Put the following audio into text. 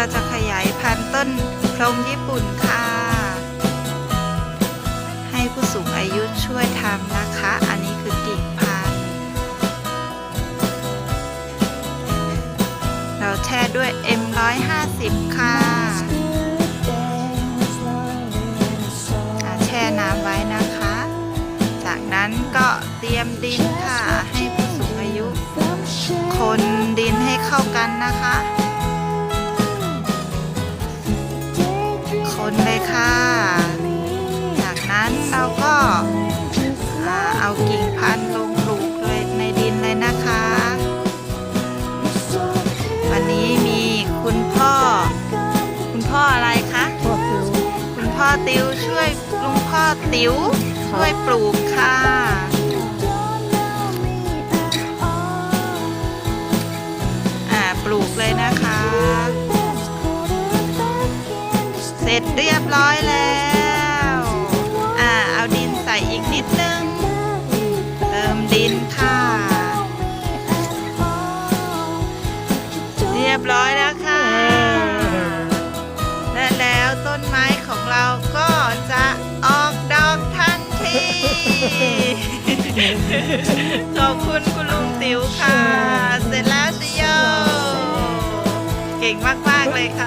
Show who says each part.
Speaker 1: เราจะขยายพันธุ์ต้นพรมญี่ปุ่นค่ะ ให้ผู้สูงอายุช่วยทำนะคะ อันนี้คือกิ่งพันธุ์เราแช่ด้วย M150 ค่ะอ่าแช่น้ำไว้นะคะ จากนั้นก็เตรียมดินค่ะ ให้ผู้สูงอายุ คนดินให้เข้ากันนะคะ นเลยค่ะ จากนั้นเราก็เอากิ่งพันธุ์ลงปลูกเลยในดินเลยนะคะ วันนี้มีคุณพ่อ คุณพ่ออะไรคะคุณพ่อติวช่วยลุงพ่อติวช่วยปลูกค่ะปลูกเลยนะคะ ร็จเรียบร้อยแล้ว อ่า เอาดินใส่อีกนิดนึง เติมดินค่ะ เรียบร้อยแล้วค่ะ และแล้วต้นไม้ของเราก็จะออกดอกทันที ขอบคุณคุณลุงติ๋วค่ะ เสร็จแล้วสิโยเก่งมาก ๆ เลยค่ะ